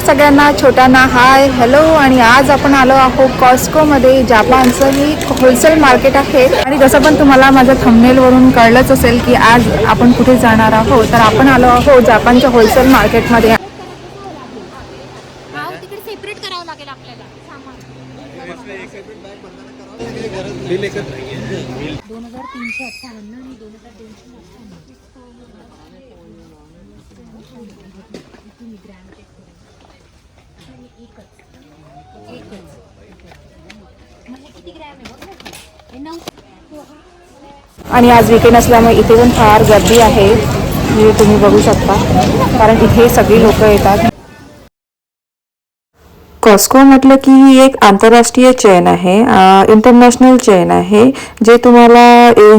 सगळ्यांना छोट्यांना. Hi hello आणि आज आपण आलो आहोत कॉस्कोमध्ये जापानचं ही होलसेल मार्केट आहे. आणि जसं पण तुम्हाला माझ्या थंबनेलवरून कळलंच असेल की आज आपण कुठे जाणार आहोत तर आपण आलो आहोत जापानच्या होलसेल मार्केटमध्ये हा तिकडे सेपरेट करावं लागेल आपल्याला सामान. दोन हजार तीनशे अठ्ठावन्न आणि दोन हजार दोनशे म्हणजे किती ग्रॅम आहे बघ ना. हे नऊ. आणि आज विकेंड असल्यामुळे इथे पण फार गर्दी आहे. जे तुम्ही बघू शकता. कारण इथे सगळी लोक येतात. कॉस्को म्हटलं की ही एक आंतरराष्ट्रीय चेन आहे इंटरनॅशनल चेन आहे जे तुम्हाला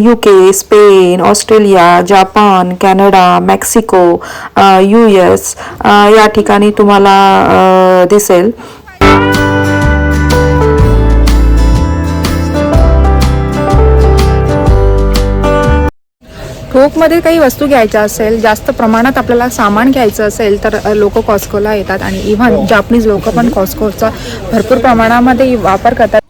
U K Spain Australia Japan Canada Mexico U S या ठिकाणी तुम्हाला दिसेल. ठोकमध्ये काही वस्तू घ्यायच्या असेल जास्त प्रमाणात आपल्याला सामान घ्यायचं असेल तर लोक कॉस्कोला येतात आणि इव्हन जापनीज लोक पण कॉस्कोचा भरपूर प्रमाणामध्ये वापर करतात.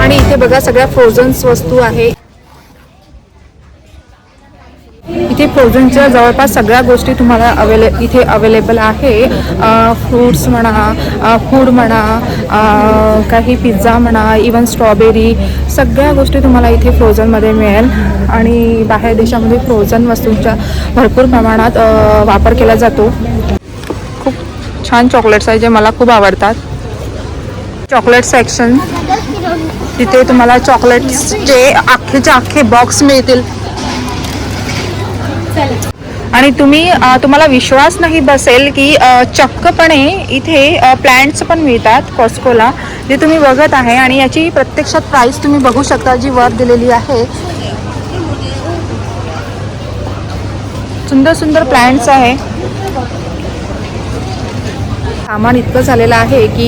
आणि इथे बघा सगळ्या फ्रोझन्स वस्तू आहे. फ्रोझनच्या जवळपास सगळ्या गोष्टी तुम्हाला अवेले इथे अवेलेबल आहे. फ्रूट्स म्हणा फूड म्हणा काही पिझ्झा म्हणा इवन स्ट्रॉबेरी सगळ्या गोष्टी तुम्हाला इथे फ्रोझनमध्ये मिळेल. आणि बाहेर देशामध्ये फ्रोझन वस्तूंचा भरपूर प्रमाणात वापर केला जातो. खूप छान चॉकलेट्स आहे जे मला खूप आवडतात. चॉकलेट सेक्शन तिथे तुम्हाला चॉकलेट्सचे अख्खेचे अख्खे बॉक्स मिळतील. आणि तुम्ही तुम्हाला विश्वास नाही बसेल की चक्कपणे इथे प्लॅन्ट्स पण मिळतात कॉस्कोला जे तुम्ही बघत आहे. आणि याची प्रत्यक्षात प्राइस तुम्ही बघू शकता जी वर दिलेली आहे. सुंदर सुंदर प्लॅन्ट्स आहे. सामान इतकं झालेलं आहे की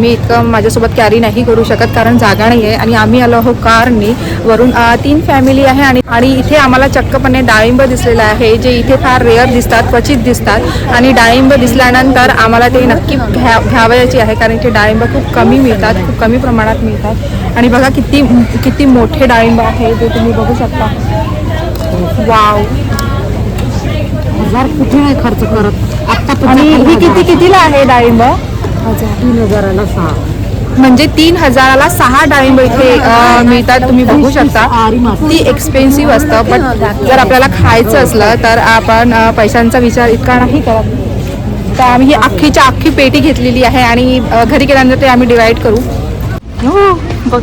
मी इतकं माझ्यासोबत कॅरी नाही करू शकत कारण जागा नाही आहे आणि आम्ही आलो आहोत कारनी. वरून तीन फॅमिली आहे आणि आणि इथे आम्हाला चक्कपणे डाळिंब दिसलेलं आहे जे इथे फार रेअर दिसतात क्वचित दिसतात. आणि डाळिंब दिसल्यानंतर आम्हाला ते नक्की घ्या घ्यावयाची आहे कारण इथे डाळिंब खूप कमी मिळतात खूप कमी प्रमाणात मिळतात. आणि बघा किती किती मोठे डाळिंब आहे जे तुम्ही बघू शकता. वाव. हजार कुठे नाही खर्च करत? आता आणि ही किती कितीला आहे डाळिंब? तीन हजाराला सहा. म्हणजे तीन हजाराला सहा डाळिंब इथे अ, मिळतात. तुम्ही बघू शकता. ती एक्सपेन्सिव्ह असतं पण जर आपल्याला खायचं असलं तर आपण अ, पैशांचा विचार इतका नाही करत. तर आम्ही ही अख्खीच्या अख्खी पेटी घेतलेली आहे आणि अ, घरी गेल्यानंतर ते आम्ही डिवाईड करू. हो बघ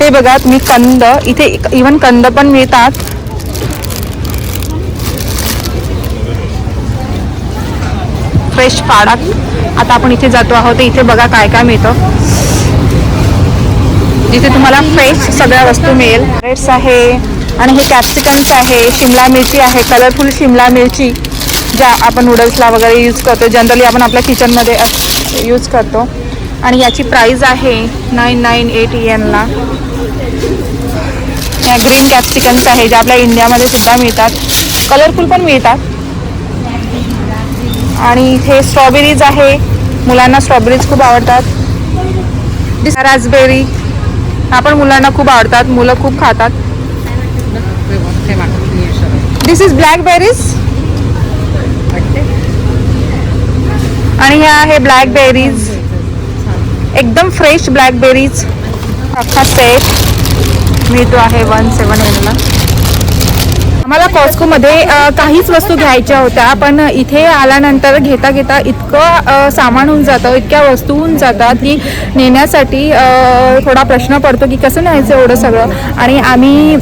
हे बघा तुम्ही कंद इथे इवन कंद पण मिळतात. फ्रेश पाडात आता आपण इथे जातो आहोत इथे बघा काय काय मिळतं. जिथे तुम्हाला फ्रेश सगळ्या वस्तू मिळेल. रेट्स आहे आणि हे कॅप्सिकम्स आहे शिमला मिरची आहे कलरफुल शिमला मिरची ज्या आपण नूडल्सला वगैरे यूज करतो. जनरली आपण आपल्या किचनमध्ये यूज करतो. आणि याची प्राईज आहे नाईन नाईन एट एनला या ग्रीन कॅप्सिकम्स आहे ज्या आपल्या इंडियामध्ये सुद्धा मिळतात. कलरफुल पण मिळतात. आणि इथे स्ट्रॉबेरीज आहे. मुलांना स्ट्रॉबेरीज खूप आवडतात. राजबेरी हा पण मुलांना खूप आवडतात. मुलं खूप खातात. दिस इज ब्लॅकबेरीज आणि ह्या आहे ब्लॅकबेरीज एकदम फ्रेश ब्लॅकबेरीज अख्खा सेट मिळतो आहे वन सेवन एनला आम्हाला कॉस्कोमध्ये काहीच वस्तू घ्यायच्या होत्या. पण इथे आल्यानंतर घेता घेता इतकं सामान होऊन जातं इतक्या वस्तू होऊन जातात की नेण्यासाठी थोडा प्रश्न पडतो की कसं न्यायचं एवढं सगळं? आणि आम्ही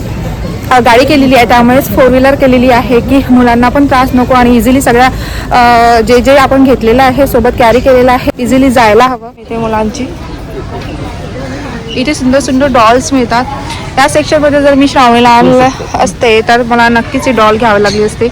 गाडी केलेली आहे. त्यामुळेच फोर व्हीलर केलेली आहे की मुलांना पण त्रास नको आणि इझिली सगळ्या जे जे आपण घेतलेलं आहे सोबत कॅरी केलेलं आहे इझिली जायला हवं. इथे मुलांची. इथे सुंदर सुंदर डॉल्स मिळतात. त्या सेक्शनमध्ये जर मी श्रावणीला आणलं असते तर मला नक्कीच ही डॉल घ्यावी लागली असते.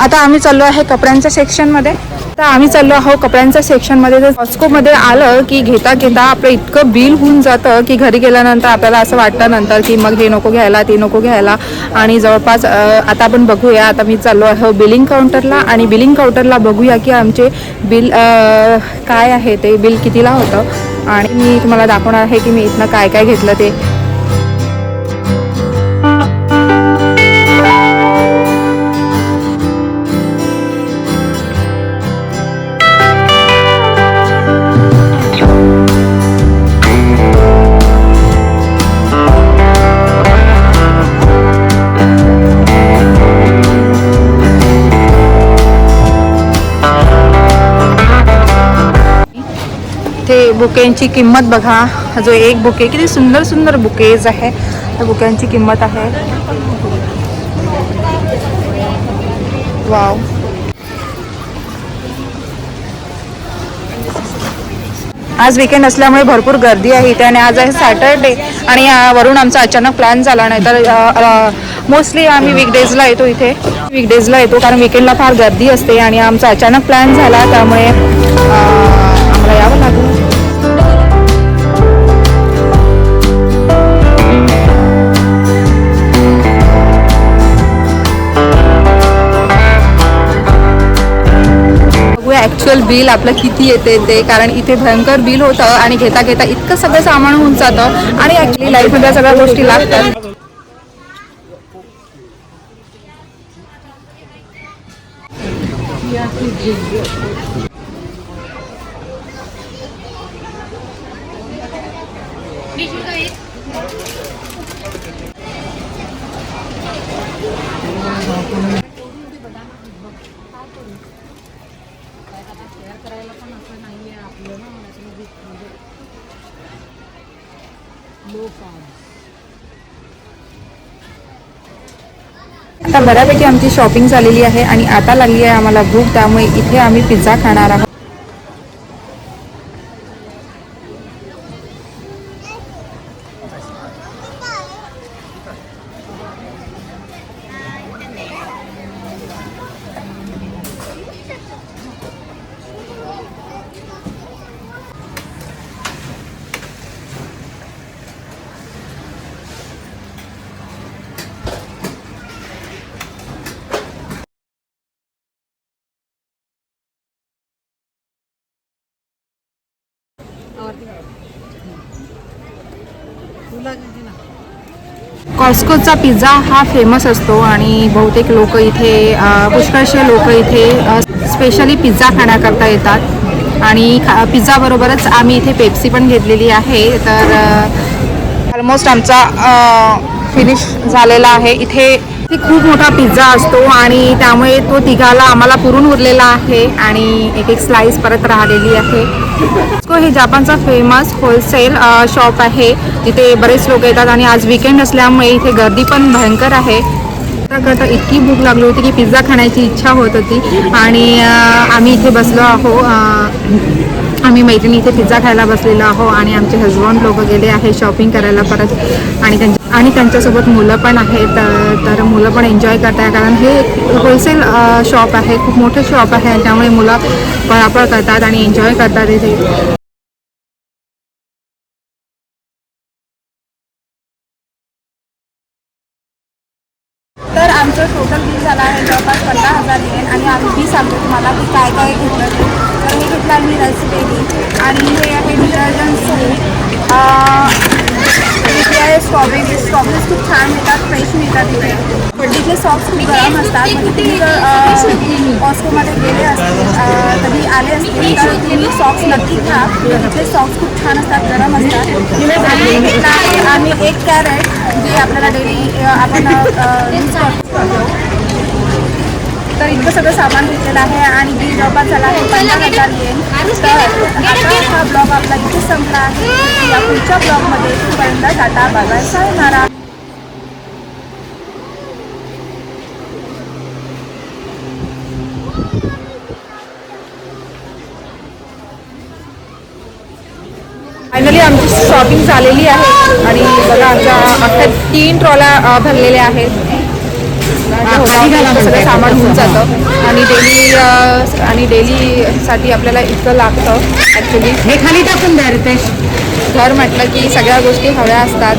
आता आम्ही चाललो आहे कपड्यांच्या सेक्शनमध्ये तर आम्ही चाललो आहोत कपड्यांच्या सेक्शनमध्ये जर कॉस्कोमध्ये आलं की घेता घेता आपलं इतकं बिल होऊन जातं की घरी गेल्यानंतर आपल्याला असं वाटतं नंतर की मग हे नको घ्यायला ते नको घ्यायला. आणि जवळपास आता आपण बघूया आता मी चाललो आहे बिलिंग काउंटरला आणि बिलिंग काउंटरला बघूया की आमचे बिल काय आहे ते बिल कितीला होतं. आणि मी तुम्हाला दाखवणार आहे की मी इथनं काय काय घेतलं ते. इथे बुकेंची किंमत बघा. जो एक बुके किती सुंदर सुंदर बुकेज आहे. त्या बुक्यांची किंमत आहे. वाव. आज विकेंड असल्यामुळे भरपूर गर्दी आहे इथे आणि आज आहे सॅटरडे आणि वरून आमचा अचानक प्लॅन झाला नाही तर मोस्टली आम्ही वीकडेजला येतो इथे. वीकडेजला येतो कारण विकेंडला फार गर्दी असते आणि आमचा अचानक प्लॅन झाला त्यामुळे आम्हाला यावं लागलं. ॲक्च्युअल बिल आपलं किती येते ते कारण इथे भयंकर बिल होतं आणि घेता घेता इतकं सगळं सामान होऊन जातं आणि ॲक्च्युली लाईफमध्ये सगळ्या गोष्टी लागतात. आता बऱ्यापैकी आमची शॉपिंग झालेली आहे आणि आता लागली आहे आम्हाला भूक त्यामुळे इथे आम्ही पिझ्झा खाणार आहोत. कॉस्कोचा पिझ्झा हा फेमस असतो आणि बहुतेक लोक इथे पुष्कळसे लोक इथे स्पेशली पिझ्झा खाण्याकरता येतात. आणि खा पिझ्झाबरोबरच आम्ही इथे पेप्सी पण घेतलेली आहे. तर ऑलमोस्ट आमचा फिनिश झालेला आहे. इथे इथे खूप मोठा पिझ्झा असतो आणि त्यामुळे तो तिघाला आम्हाला पुरून उरलेला आहे आणि एक एक स्लाइस परत राहिलेली आहे. कॉस्को हे जापानचा फेमस होलसेल शॉप आहे. तिथे बरेच लोक येतात आणि आज विकेंड असल्यामुळे इथे गर्दी पण भयंकर आहे. करता करता इतकी भूक लागली होती की पिझ्झा खाण्याची इच्छा होत होती. आणि आम्ही इथे बसलो आहो आम्ही मैत्रिणी इथे पिझ्झा खायला बसलेलो आहो आणि आमचे हजबंड लोक गेले आहे शॉपिंग करायला परत. आणि त्यांच्या आणि त्यांच्यासोबत मुलं पण आहेत तर मुलं पण एन्जॉय करत आहे कारण हे होलसेल शॉप आहे खूप मोठं शॉप आहे त्यामुळे मुलं पळापळ करतात आणि एन्जॉय करतात इथे. आहे जवळपास पंधरा हजार येईल आणि आम्ही मी सांगतो तुम्हाला की काय काय घेतलं ते. तर हे घेतलं मी रस रसबेरी आणि हे आहे डिटर्जंट सोप इथे आहे स्ट्रॉबेरी स्ट्रॉबेरीज खूप छान मिळतात फ्रेश मिळतात इथे. पण तिथले खूप गरम असतात. म्हणजे तुम्ही जर कॉस्कोमध्ये गेले असतील कधी आले असतील तर तुम्ही सॉक्स नक्की खा तिथले सॉक्स खूप छान असतात गरम असतात. आणि आम्ही एक कॅरेट जे आपल्याला डेली आपण करतो. तर इतकं सगळं सामान घेतलेलं आहे आणि बिल जवळपास झाला आहे पंधरा हजार येईल तर आता हा ब्लॉग आपला इथे संपला आहे. या पुढच्या ब्लॉगमध्ये पर्यंत टाटा बाय सायनारा फायनली आमची शॉपिंग आलेली आहे. आणि बघा आमच्या अख्ख्या तीन ट्रॉल्या भरलेल्या आहेत. सगळं सामान होऊन जातं. आणि डेली आणि डेलीसाठी आपल्याला इतकं लागतं ॲक्च्युली हे खाली टाकून द्या रितेश. घर म्हटलं की सगळ्या गोष्टी हव्या असतात.